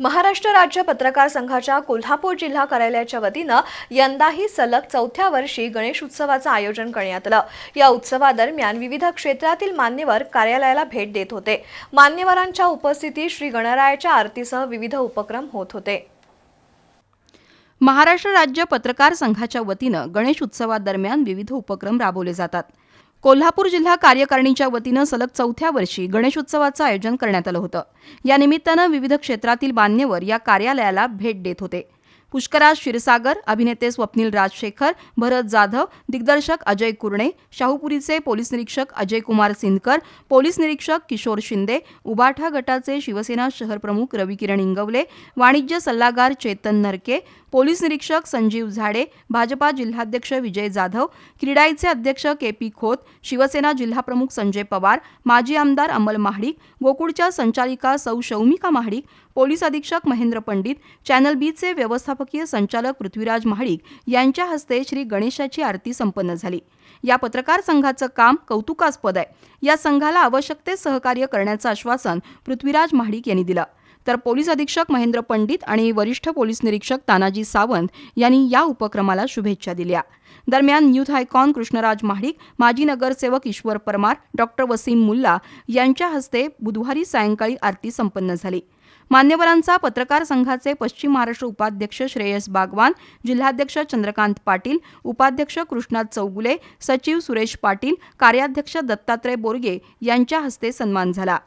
महाराष्ट्र राज्य पत्रकार संघाच्या कोल्हापूर जिल्हा कार्यालयाच्या वतीनं यंदाही सलग चौथ्या वर्षी गणेश उत्सवाचं आयोजन करण्यात आलं. या उत्सवादरम्यान विविध क्षेत्रातील मान्यवर कार्यालयाला भेट देत होते. मान्यवरांच्या उपस्थितीत श्री गणरायाच्या आरतीसह विविध उपक्रम होत होते. महाराष्ट्र राज्य पत्रकार संघाच्या वतीनं गणेश उत्सवादरम्यान विविध उपक्रम राबवले जातात. कोल्हापूर जिल्हा कार्यकारिणीच्या वतीनं सलग चौथ्या वर्षी गणेशोत्सवाचं आयोजन करण्यात आलं होतं. या निमित्तानं विविध क्षेत्रातील मान्यवर या कार्यालयाला भेट देत होते. पुष्कराज क्षीरसागर अभिनेते स्वप्नील राजशेखर भरत जाधव दिग्दर्शक अजय कुरणे शाहूपुरीचे पोलीस निरीक्षक अजय कुमार सिंदकर पोलीस निरीक्षक किशोर शिंदे उबाठा गटाचे शिवसेना शहर प्रमुख रविकिरण इंगवले वाणिज्य सल्लागार चेतन नरके पोलीस निरीक्षक संजीव झाडे भाजपा जिल्हाध्यक्ष विजय जाधव क्रीडाईचे अध्यक्ष के पी खोत शिवसेना जिल्हाप्रमुख संजय पवार माजी आमदार अमल महाडिक गोकुळच्या संचालिका सौ शौमिका महाडिक पोलीस अधीक्षक महेंद्र पंडित चॅनल बीचे व्यवस्थापकीय संचालक पृथ्वीराज महाडिक यांच्या हस्ते श्री गणेशाची आरती संपन्न झाली. या पत्रकार संघाचं काम कौतुकास्पद आहे. या संघाला आवश्यक ते सहकार्य करण्याचं आश्वासन पृथ्वीराज महाडिक यांनी दिलं. तर पोलीस अधीक्षक महेंद्र पंडित आणि वरिष्ठ पोलीस निरीक्षक तानाजी सावंत यांनी या उपक्रमाला शुभेच्छा दिल्या. दरम्यान न्यूथ आयकॉन कृष्णराज महाडिक माजी नगरसेवक ईश्वर परमार डॉक्टर वसीम मुल्ला यांच्या हस्ते बुधवारी सायंकाळी आरती संपन्न झाली. मान्यवरांचा पत्रकार संघाचे पश्चिम महाराष्ट्र उपाध्यक्ष श्रेयस बागवान जिल्हाध्यक्ष चंद्रकांत पाटील उपाध्यक्ष कृष्णात चौगुले सचिव सुरेश पाटील कार्याध्यक्ष दत्तात्रय बोरगे यांच्या हस्ते सन्मान झाला.